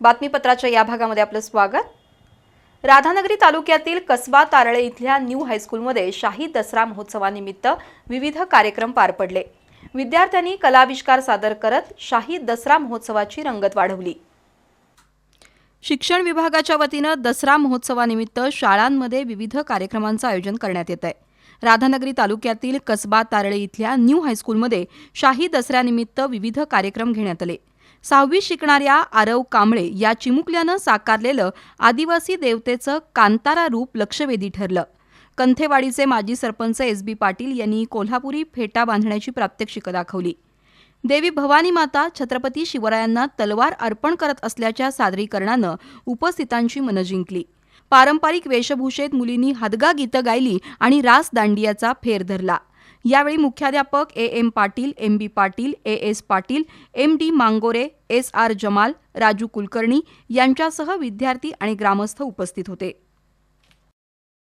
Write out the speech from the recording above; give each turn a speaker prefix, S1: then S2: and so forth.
S1: बातमीपत्राच्या या भागामध्ये आपलं स्वागत. राधानगरी तालुक्यातील कसबा तारळे इथल्या न्यू हायस्कूलमध्ये शाही दसरा महोत्सवानिमित्त विविध कार्यक्रम पार पडले. विद्यार्थ्यांनी कलाविष्कार सादर करत शाही दसरा महोत्सवाची रंगत वाढवली. शिक्षण विभागाच्या वतीनं दसरा महोत्सवानिमित्त शाळांमध्ये विविध कार्यक्रमांचं आयोजन करण्यात येत आहे राधानगरी तालुक्यातील कसबा तारळे इथल्या न्यू हायस्कूलमध्ये शाही दसऱ्यानिमित्त विविध कार्यक्रम घेण्यात आले. सहावी शिकणाऱ्या आरव कांबळे या चिमुकल्यानं साकारलेलं आदिवासी देवतेचं कांतारा रूप लक्षवेधी ठरलं. कंथेवाडीचे माजी सरपंच एस बी पाटील यांनी कोल्हापुरी फेटा बांधण्याची प्रात्यक्षिकं दाखवली. देवी भवानी माता छत्रपती शिवरायांना तलवार अर्पण करत असल्याच्या सादरीकरणानं उपस्थितांची मनं जिंकली. पारंपरिक वेशभूषेत मुलींनी हदगा गीतं गायली आणि रास दांडियाचा फेर धरला. यावेळी मुख्याध्यापक A M Patil M B Patil A S Patil M D Mangore S R Jamal Raju Kulkarni यांच्यासह विद्यार्थी आणि ग्रामस्थ उपस्थित होते.